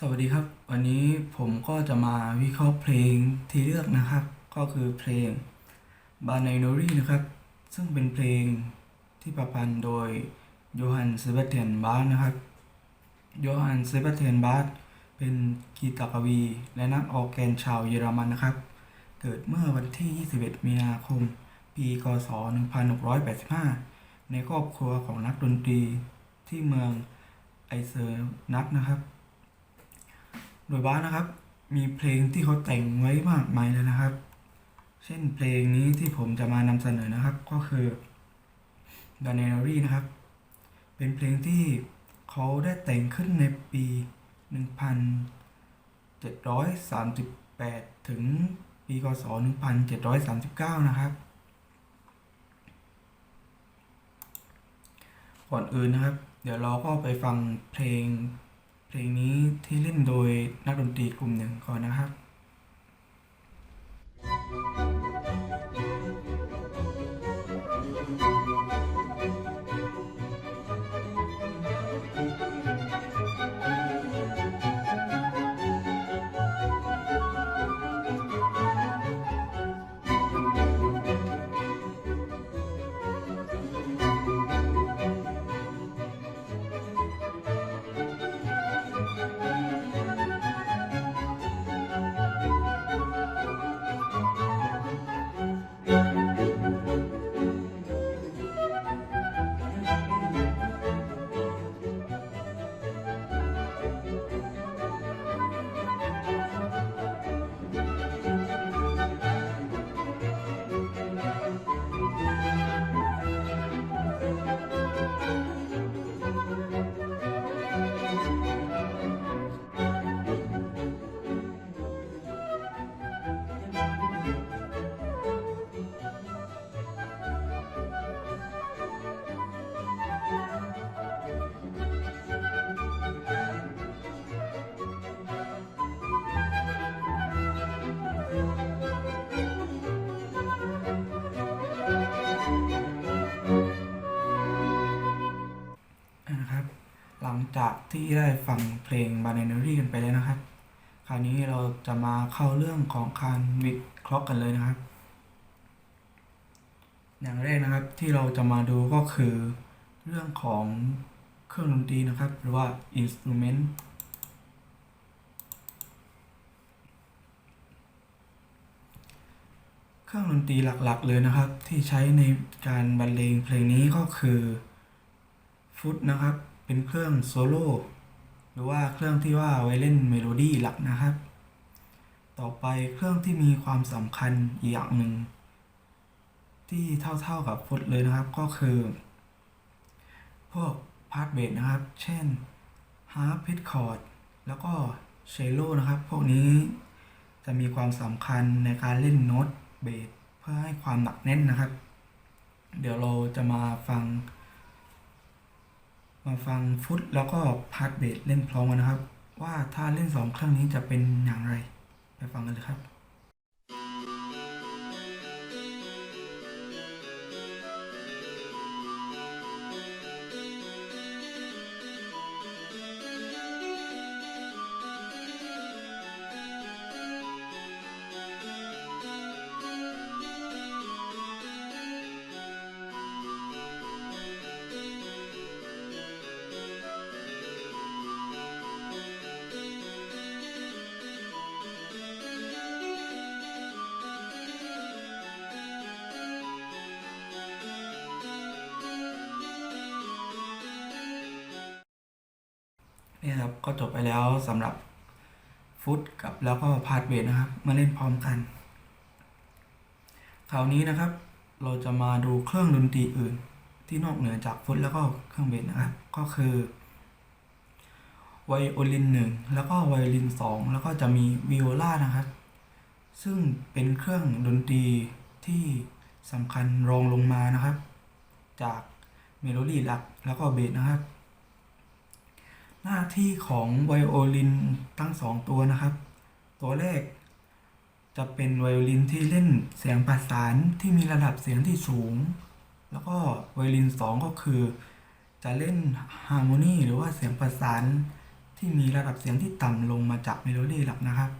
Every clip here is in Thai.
สวัสดีครับ วันนี้ผมก็จะมาวิเคราะห์เพลงที่เลือกนะครับ ก็คือเพลง b a n a n o r y นะครับ ซึ่งเป็นเพลงที่ประพันธ์โดยโยฮันเซบาสเตียนบาร์นะครับโยฮันเซบาสเตียนบาร์เป็นกีตาร์กวีและนักออกแกนชาวเยอรมันนะครับ เกิดเมื่อวันที่ 21 มีนาคม ปีคศ 1685 ในครอบครัวของนักดนตรีที่เมืองไอเซอร์นักนะครับ โดยบ้านะครับ มีเพลงที่เขาแต่งไว้มากมายเลยนะครับ เช่นเพลงนี้ที่ผมจะมานำเสนอนะครับ ก็คือ b a n a n a r y นะครับ เป็นเพลงที่เขาได้แต่งขึ้นในปี 1738 ถึงปีคศ1739 นะครับก่อนอื่นนะครับ เดี๋ยวเราก็ไปฟังเพลง เพลงนี้ที่เล่นโดยนักดนตรีกลุ่มหนึ่งก่อนนะครับ นะครับ หลังจากที่ได้ฟังเพลง b a n a n a r y กันไปแล้วนะครับ คราวนี้เราจะมาเข้าเรื่องของการวิเคราะห์กันเลยนะครับ อย่างแรกนะครับที่เราจะมาดูก็คือ เรื่องของเครื่องดนตรีนะครับ หรือว่า instrument เครื่องดนตรีหลักๆ เลยนะครับ ที่ใช้ในการบรรเลงเพลงนี้ก็คือ ฟุตนะครับ เป็นเครื่องโซโล่หรือว่าเครื่องที่ว่าไว้เล่นเมโลดี้หลักนะครับ ต่อไปเครื่องที่มีความสำคัญอีกอย่างหนึ่ง ที่เท่าๆกับฟุตเลยนะครับ ก็คือ พวกพาร์ทเบสนะครับ เช่นฮาร์ปพิทคอร์ดแล้วก็เชลโลนะครับ พวกนี้จะมีความสำคัญในการเล่นโน้ตเบสเพื่อให้ความหนักแน่นนะครับ เดี๋ยวเราจะมาฟัง มาฟังฟุตแล้วก็พาร์ทเบสเล่นพร้อมกันนะครับ ว่าถ้าเล่นสองเครื่องนี้จะเป็นอย่างไร ไปฟังกันเลยครับ ครับ ก็จบไปแล้วสำหรับฟุตกับแล้วก็พาร์ทเบสนะครับ มาเล่นพร้อมกันคราวนี้นะครับ เราจะมาดูเครื่องดนตรีอื่น ที่นอกเหนือจากฟุตแล้วก็เครื่องเบสนะครับ ก็คือไวโอลินหนึ่งแล้วก็ไวโอลินสองแล้วก็จะมีวิโอลานะครับ ซึ่งเป็นเครื่องดนตรีที่สำคัญรองลงมานะครับ จากเมโลดี้หลักแล้วก็เบสนะครับ หน้าที่ของไวโอลินทั้งสองตัวนะครับ ตัวแรก จะเป็นไวโอลินที่เล่นเสียงประสานที่มีระดับเสียงที่สูง แล้วก็ไวโอลินสองก็คือ จะเล่นฮาร์โมนีหรือว่าเสียงประสานที่มีระดับเสียงที่ต่ำลงมาจากเมโลดี้หลักนะครับ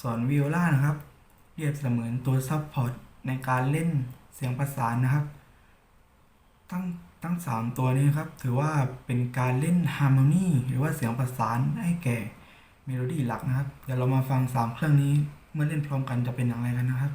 ส่วนวิโอลานะครับ เรียบเสมือนตัวซับพอร์ตในการเล่นเสียงประสานนะครับทั้ง ทั้งสามตัวนี้ครับ ถือว่าเป็นการเล่นฮาร์โมนีหรือว่าเสียงประสานให้แก่เมโลดี้หลักนะครับ เดี๋ยวเรามาฟังสามเครื่องนี้เมื่อเล่นพร้อมกันจะเป็นอย่างไรกันนะครับ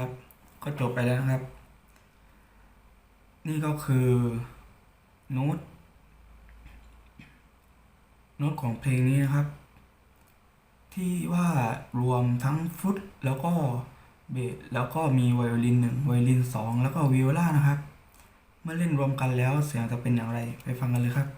ครับ ก็จบไปแล้วนะครับ นี่ก็คือโน้ตโน้ตของเพลงนี้นะครับ ที่ว่ารวมทั้งฟุตแล้วก็เบสแล้วก็มีไวโอลินหนึ่งไวโอลินสองแล้วก็วิโอลานะครับ เมื่อเล่นรวมกันแล้วเสียงจะเป็นอย่างไรไปฟังกันเลยครับ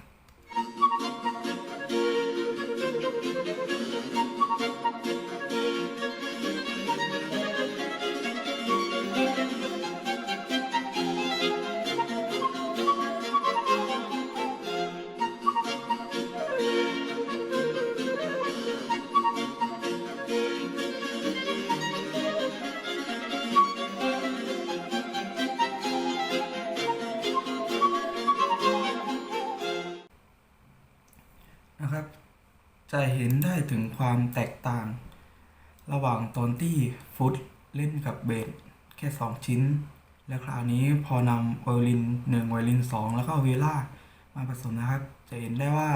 จะเห็นได้ถึงความแตกต่าง ระหว่างตอนที่ฟุตเล่นกับเบสแค่ 2 ชิ้น และคราวนี้พอนำไวโอลิน1ไวโอลิน 2 แล้วก็เวล่ามาผสมนะครับ จะเห็นได้ว่า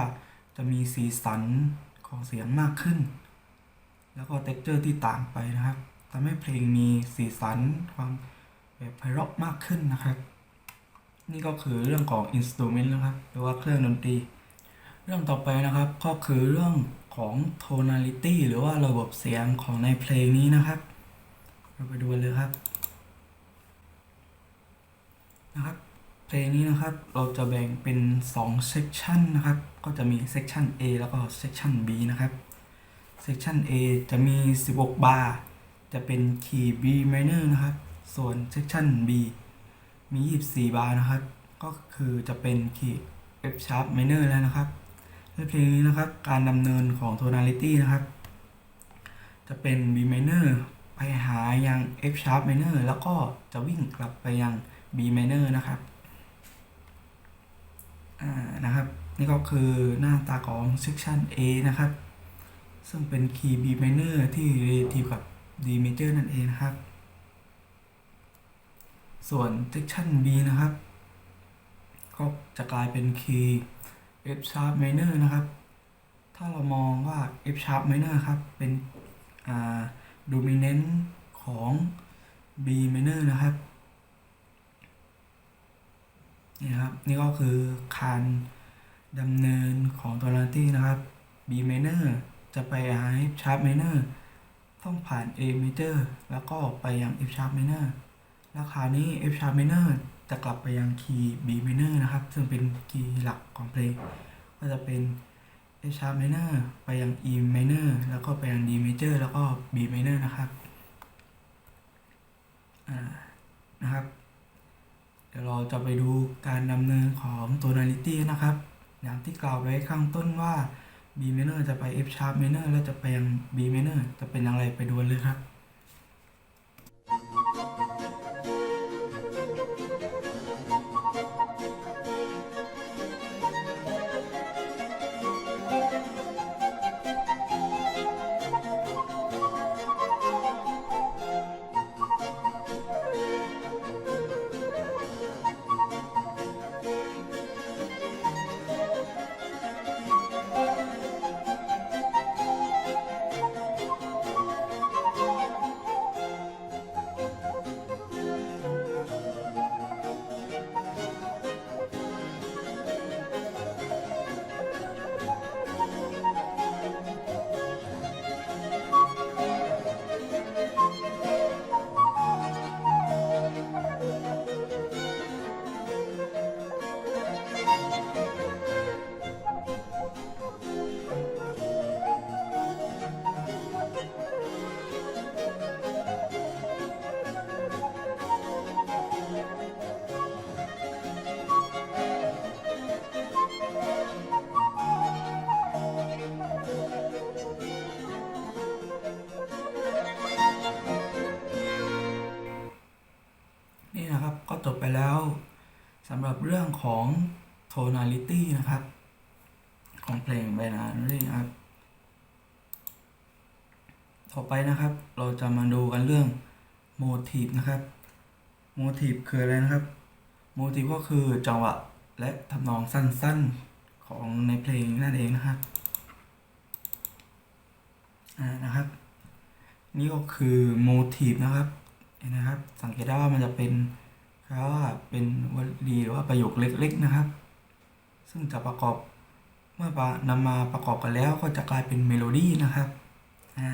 จะมีสีสันของเสียงมากขึ้น แล้วก็เท็กเจอร์ที่ต่างไปนะครับทำให้เพลงมีสีสันความแบบไพเราะมากขึ้นนะครับ นี่ก็คือเรื่องของอินสตูเมนต์นะครับหรือว่าเครื่องดนตรี เรื่องต่อไปนะครับก็คือเรื่องของ tonality หรือว่าระบบเสียงของในเพลงนี้นะครับ เราไปดูเลยครับนะครับเพลงนี้นะครับเราจะแบ่งเป็น2 section นะครับ ก็จะมี section A แล้วก็ section B นะครับ section A จะมี 16 บาร์จะเป็นคีย์ B minor นะครับ ส่วน section B มี 24 บาร์นะครับ ก็คือจะเป็นคีย์ F sharp minor แล้วนะครับ ในเพลงนี้นะครับ การดำเนินของ tonality นะครับ จะเป็น B minor ไปหายัง F sharp minor แล้วก็จะวิ่งกลับไปยัง B minor นะครับ อ่า นะครับ นี่ก็คือหน้าตาของ section A นะครับ ซึ่งเป็นคีย์ B minor ที่ relative กับ D major นั่นเองนะครับ ส่วน section B นะครับ ก็จะกลายเป็นคีย์ F sharp minor นะครับ ถ้าเรามองว่า F sharp minor ครับ เป็นอ่า dominant ของ B minor นะครับ นี่ครับ นี่ก็คือการดำเนินของตัวลันตี้นะครับ B minor จะไปหา F sharp minor ต้องผ่าน A major แล้วก็ไปยัง F sharp minor แล้วคานี้ F sharp minor จะกลับไปยังคีย์ B minor นะครับ ซึ่งเป็นคีย์หลักของเพลง ก็จะเป็น F sharp minor ไปยัง E minor แล้วก็ไปยัง D major แล้วก็ B minor นะครับนะครับ เดี๋ยวเราจะไปดูการดำเนินของ tonality นะครับ อย่างที่กล่าวไว้ข้างต้นว่า B minor จะไป F sharp minor แล้วจะไปยัง B minor จะเป็นอย่างไรไปดูเลยครับ ไปแล้วสำหรับเรื่องของ tonality นะครับ ของเพลง binary นะครับ ต่อไปนะครับ เราจะมาดูกันเรื่อง motive นะครับ motive คืออะไรนะครับ motive ก็คือจังหวะและทำนองสั้นๆของในเพลงนั่นเองนะครับนะครับ นี่ก็คือ motive นะครับนะครับ สังเกตได้ว่ามันจะเป็น คำว่าเป็นวลีหรือว่าประโยคเล็กๆนะครับ ซึ่งจะประกอบเมื่อปะนำมาประกอบกันแล้วก็จะกลายเป็นเมโลดี้นะครับอ่า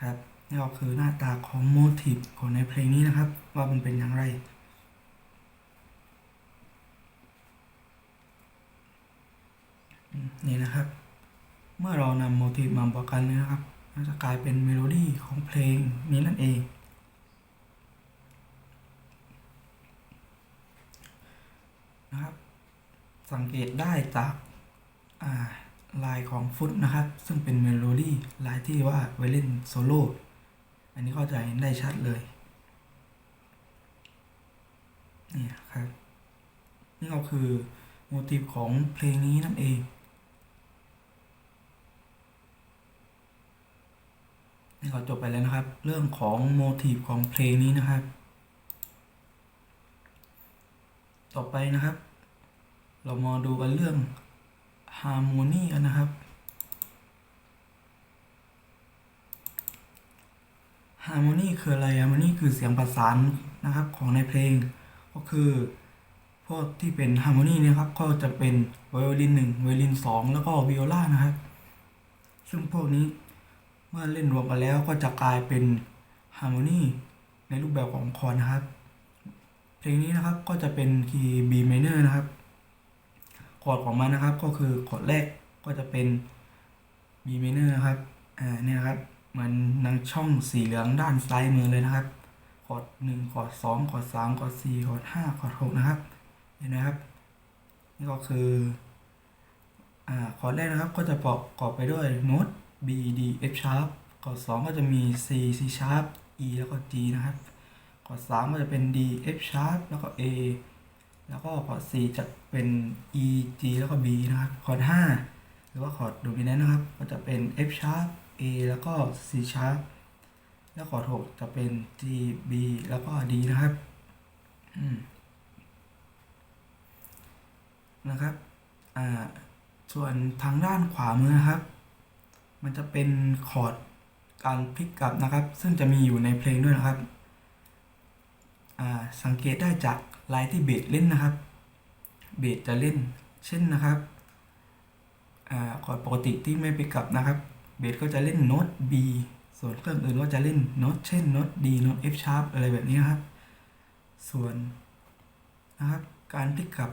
ครับนี่ก็คือหน้าตาของโมทีฟของในเพลงนี้นะครับ ว่ามันเป็นอย่างไรนี่นะครับ เมื่อเรานำโมทีฟมาบวกกันนะครับก็จะกลายเป็นเมโลดี้ของเพลงนี้นั่นเอง นะครับ สังเกตได้จากาลายของฟุตนะครับ ซึ่งเป็นเมโลดี้ลายที่ว่าไว้เล่นโซโล่อันนี้ก็จะเห็นได้ชัดเลยนี่ครับ นี่ก็คือโมทีฟของเพลงนี้นั่นเอง นี่ก็จบไปแล้วนะครับ เรื่องของโมทีฟของเพลงนี้นะครับ ต่อไปนะครับ เรามาดูกันเรื่องฮาร์โมนีกันนะครับฮาร์โมนีคืออะไรฮาร์โมนีคือเสียงประสานนะครับของในเพลง ก็คือพวกที่เป็นฮาร์โมนีนะครับ ก็จะเป็นไวโอลินหนึ่งไวโอลินสองแล้วก็วิโอลานะครับ ซึ่งพวกนี้เมื่อเล่นรวมกันแล้วก็จะกลายเป็นฮาร์โมนีในรูปแบบของคอร์นะครับ เพลงนี้นะครับก็จะเป็นคีย์ B minor นะครับคอร์ดของมันนะครับก็คือคอร์ดแรกก็จะเป็น B minor นะครับอ่าเนี่ยนะครับเหมือนนังช่องสีเหลืองด้านซ้ายมือเลยนะครับคอร์ดหนึ่งคอร์ดสองคอร์ดสามคอร์ดสี่คอร์ดห้าคอร์ดหกนะครับเห็นไหมครับ นี่ก็คืออ่าคอร์ดแรกนะครับก็จะประกอบไปด้วยโน้ต B D F sharp คอร์ดสองก็จะมี C C sharp E แล้วก็ G นะครับ คอร์ดสามก็จะเป็น D F sharp แล้วก็ A แล้วก็คอร์ดสี่จะเป็น E G แล้วก็ B นะครับคอร์ดห้าหรือว่าคอร์ดโดมิเนนต์นะครับ ก็จะเป็น F sharp A แล้วก็ C sharp แล้วคอร์ดหกจะเป็น G B แล้วก็ D นะครับนะครับอ่าส่วนทางด้านขวามือนะครับ มันจะเป็นคอร์ดการพลิกกลับนะครับ ซึ่งจะมีอยู่ในเพลงด้วยนะครับ สังเกตได้จากลายที่เบสเล่นนะครับ เบสจะเล่น เช่นนะครับอ่าคอร์ดปกติที่ไม่พลิกกลับนะครับ เบสก็จะเล่นโน้ต B ส่วนเครื่องอื่นก็จะเล่นโน้ตเช่นโน้ต D โน้ต F sharp อะไรแบบนี้นะครับ ส่วนนะครับการพลิกกลับ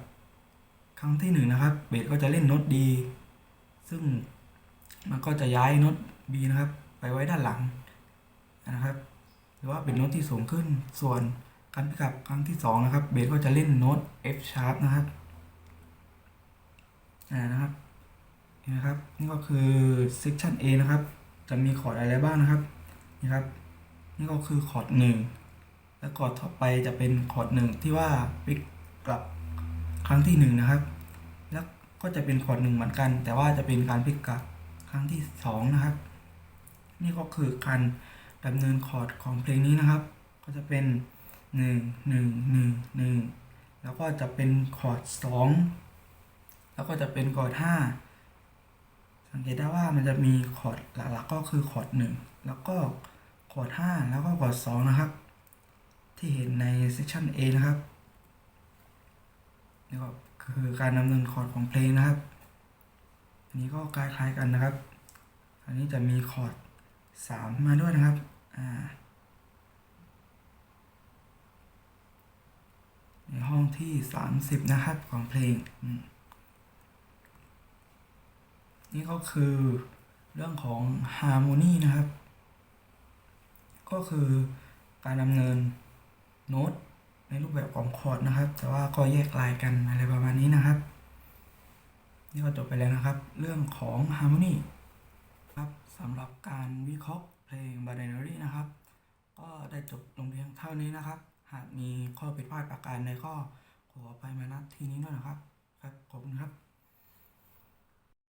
ครั้งที่หนึ่งนะครับ เบสก็จะเล่นโน้ต D ซึ่งมันก็จะย้ายโน้ต B นะครับ ไปไว้ด้านหลังนะครับ หรือว่าเป็นโน้ตที่สูงขึ้นส่วน การพลิกกลับครั้งที่สองนะครับเบสก็จะเล่นโน้ต F sharp นะครับอ่านะครับเห็นไหมครับ นี่ก็คือ section A นะครับ จะมีคอร์ดอะไรบ้างนะครับนี่ครับ นี่ก็คือคอร์ดหนึ่งแล้วคอร์ดต่อไปจะเป็นคอร์ดหนึ่งที่ว่าพลิกกลับครั้งที่หนึ่งนะครับ แล้วก็จะเป็นคอร์ดหนึ่งเหมือนกัน แต่ว่าจะเป็นการพลิกกลับครั้งที่สองนะครับ นี่ก็คือการดำเนินคอร์ดของเพลงนี้นะครับ ก็จะเป็น หนึ่งหนึ่งหนึ่งหนึ่งแล้วก็จะเป็นคอร์ดสองแล้วก็จะเป็นคอร์ดห้าสังเกตได้ว่ามันจะมีคอร์ดหลักๆก็คือคอร์ดหนึ่งแล้วก็คอร์ดห้าแล้วก็คอร์ดสองนะครับ ที่เห็นในเซสชัน A นะครับนี่ก็คือการดำเนินคอร์ดของเพลงนะครับ อันนี้ก็คล้ายๆกันนะครับ อันนี้จะมีคอร์ดสามมาด้วยนะครับ อ่า ในห้องที่สามสิบนะครับของเพลง นี่ก็คือเรื่องของฮาร์โมนีนะครับ ก็คือการดำเนินโน้ตในรูปแบบของคอร์ดนะครับ แต่ว่าก็แยกลายกันอะไรประมาณนี้นะครับ นี่ก็จบไปแล้วนะครับ เรื่องของฮาร์โมนีครับสำหรับการวิเคราะห์เพลง b i n a r y นะครับ ก็ได้จบลงเพียงเท่านี้นะครับ หากมีข้อผิดพลาดประการใดก็ขออภัยมาณที่นี้ด้วยนะครับ ครับ ขอบคุณครับ